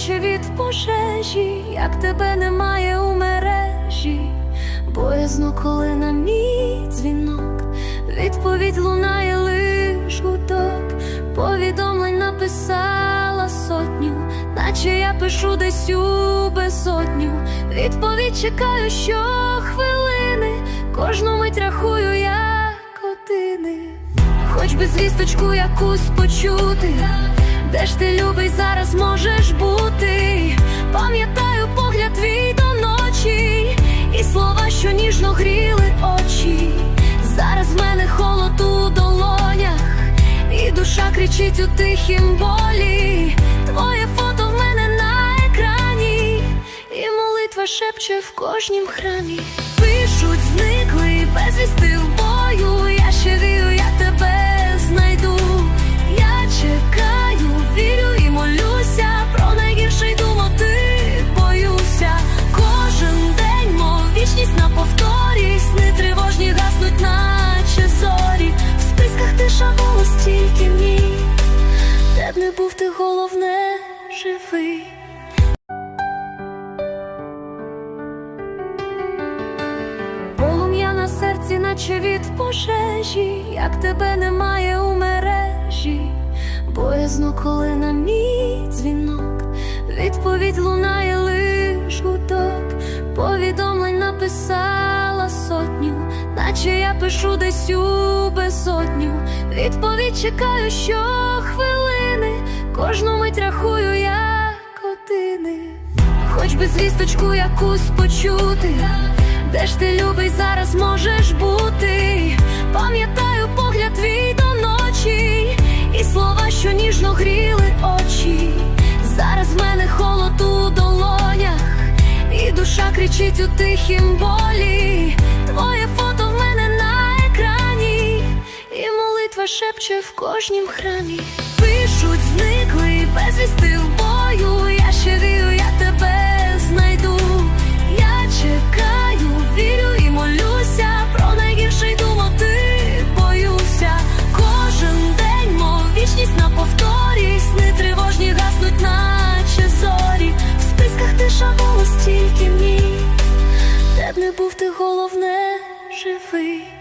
наче від пожежі, як тебе немає у мережі, боязно, коли на мій дзвінок, відповідь лунає лиш гудок, повідомлень написала сотню, наче я пишу десь у безодню. Відповідь чекаю щохвилини, кожну мить рахую як години. Хоч би звісточку якусь почути, де ж ти любий зараз можеш бути. Що ніжно гріли очі. Зараз в мене холод у долонях, і душа кричить у тихім болі. Твоє фото в мене на екрані, і молитва шепче в кожнім храмі. Наче від пожежі, як тебе немає у мережі, боязно, коли на мій дзвінок, відповідь лунає лиш гудок, повідомлень написала сотню, наче я пишу десь у безодню. Відповідь чекаю щохвилини, кожну мить рахую як години. Хоч би звісточку якусь почути, де ж ти любий зараз можеш бути. Що ніжно гріли очі. Зараз в мене холод у долонях, і душа кричить у тихім болі. Твоє фото в мене на екрані, і молитва шепче в кожнім храмі. Пишуть, зникли безвісти в бою. Ти головне живий.